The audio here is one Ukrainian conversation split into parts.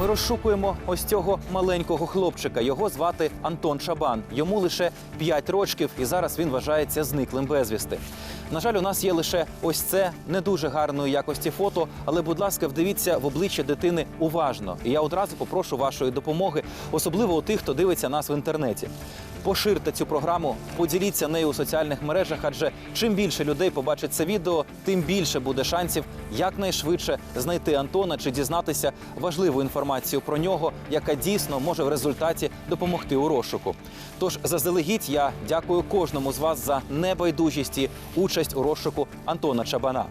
Ми розшукуємо ось цього маленького хлопчика. Його звати Антон Шабан. Йому лише 5 рочків, і зараз він вважається зниклим безвісти. На жаль, у нас є лише ось це не дуже гарної якості фото. Але, будь ласка, вдивіться в обличчя дитини уважно. І я одразу попрошу вашої допомоги, особливо у тих, хто дивиться нас в інтернеті. Поширте цю програму, поділіться нею у соціальних мережах, адже чим більше людей побачить це відео, тим більше буде шансів якнайшвидше знайти Антона чи дізнатися важливу інформацію про нього, яка дійсно може в результаті допомогти у розшуку. Тож заздалегідь я дякую кожному з вас за небайдужість і участь у розшуку Антона Чабана.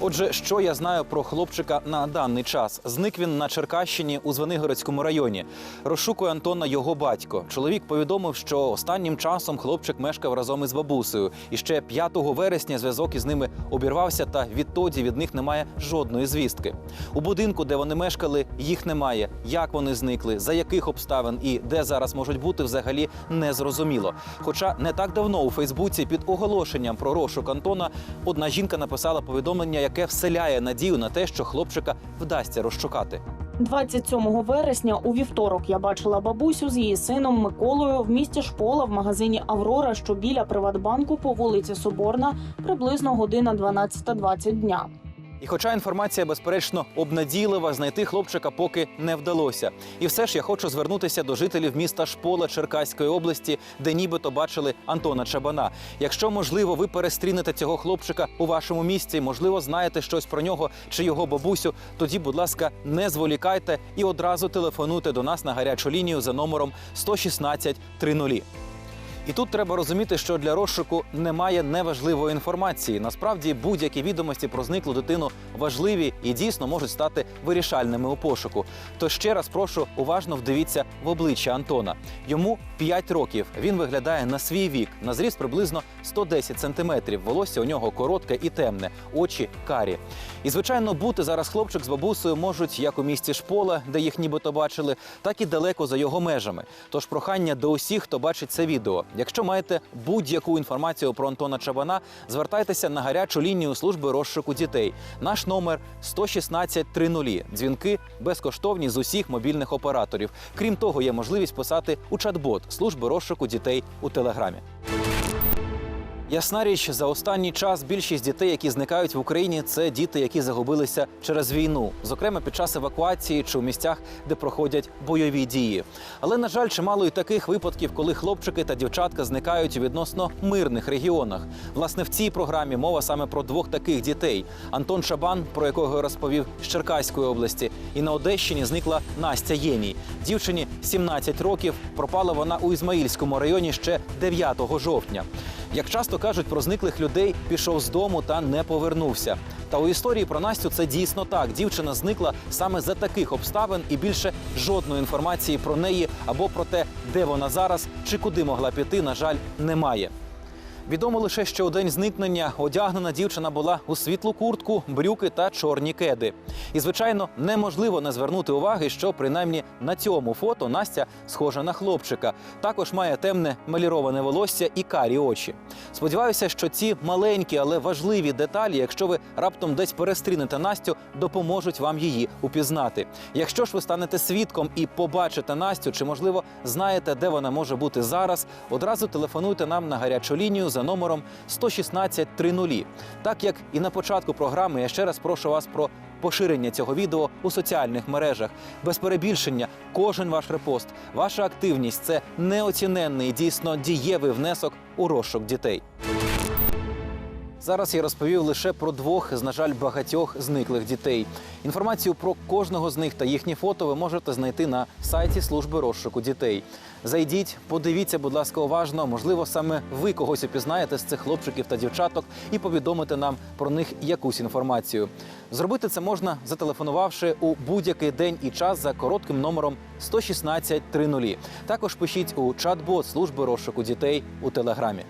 Отже, що я знаю про хлопчика на даний час? Зник він на Черкащині у Звенигородському районі. Розшукує Антона його батько. Чоловік повідомив, що останнім часом хлопчик мешкав разом із бабусею. І ще 5 вересня зв'язок із ними обірвався, та відтоді від них немає жодної звістки. У будинку, де вони мешкали, їх немає. Як вони зникли, за яких обставин і де зараз можуть бути, взагалі не зрозуміло. Хоча не так давно у Фейсбуці під оголошенням про розшук Антона одна жінка написала повідомлення, яке вселяє надію на те, що хлопчика вдасться розшукати. 27 вересня у вівторок я бачила бабусю з її сином Миколою в місті Шпола в магазині Аврора, що біля Приватбанку по вулиці Соборна, приблизно година 12.20 дня. І хоча інформація, безперечно, обнадійлива, знайти хлопчика поки не вдалося. І все ж я хочу звернутися до жителів міста Шпола Черкаської області, де нібито бачили Антона Чабана. Якщо можливо, ви перестрінете цього хлопчика у вашому місті, можливо, знаєте щось про нього чи його бабусю. Тоді, будь ласка, не зволікайте і одразу телефонуйте до нас на гарячу лінію за номером 116 30. І тут треба розуміти, що для розшуку немає неважливої інформації. Насправді будь-які відомості про зниклу дитину важливі і дійсно можуть стати вирішальними у пошуку. То ще раз прошу уважно вдивіться в обличчя Антона. Йому 5 років. Він виглядає на свій вік, на зріст приблизно 110 сантиметрів. Волосся у нього коротке і темне, очі карі. І звичайно, бути зараз хлопчик з бабусею можуть як у місті Шпола, де їх нібито бачили, так і далеко за його межами. Тож прохання до усіх, хто бачить це відео. Якщо маєте будь-яку інформацію про Антона Чабана, звертайтеся на гарячу лінію служби розшуку дітей. Наш номер 116 30. Дзвінки безкоштовні з усіх мобільних операторів. Крім того, є можливість писати у чат-бот служби розшуку дітей у телеграмі. Ясна річ, за останній час більшість дітей, які зникають в Україні, це діти, які загубилися через війну, зокрема під час евакуації чи у місцях, де проходять бойові дії. Але на жаль, чимало і таких випадків, коли хлопчики та дівчатка зникають у відносно мирних регіонах. Власне, в цій програмі мова саме про двох таких дітей: Антон Шабан, про якого я розповів з Черкаської області, і на Одещині зникла Настя Єній. Дівчині 17 років. Пропала вона у Ізмаїльському районі ще 9 жовтня. Як часто кажуть про зниклих людей, пішов з дому та не повернувся. Та у історії про Настю це дійсно так. Дівчина зникла саме за таких обставин, і більше жодної інформації про неї або про те, де вона зараз чи куди могла піти, на жаль, немає. Відомо лише, що у день зникнення одягнена дівчина була у світлу куртку, брюки та чорні кеди. І, звичайно, неможливо не звернути уваги, що принаймні на цьому фото Настя схожа на хлопчика. Також має темне маліроване волосся і карі очі. Сподіваюся, що ці маленькі, але важливі деталі, якщо ви раптом десь перестрінете Настю, допоможуть вам її упізнати. Якщо ж ви станете свідком і побачите Настю, чи можливо знаєте, де вона може бути зараз, одразу телефонуйте нам на гарячу лінію за номером 116 30. Так як і на початку програми, я ще раз прошу вас про поширення цього відео у соціальних мережах. Без перебільшення, кожен ваш репост, ваша активність це неоціненний, дійсно дієвий внесок у розшук дітей. Зараз я розповів лише про двох з, на жаль, багатьох зниклих дітей. Інформацію про кожного з них та їхні фото ви можете знайти на сайті служби розшуку дітей. Зайдіть, подивіться, будь ласка, уважно. Можливо, саме ви когось упізнаєте з цих хлопчиків та дівчаток і повідомите нам про них якусь інформацію. Зробити це можна, зателефонувавши у будь-який день і час за коротким номером 116 30. Також пишіть у чат-бот служби розшуку дітей у телеграмі.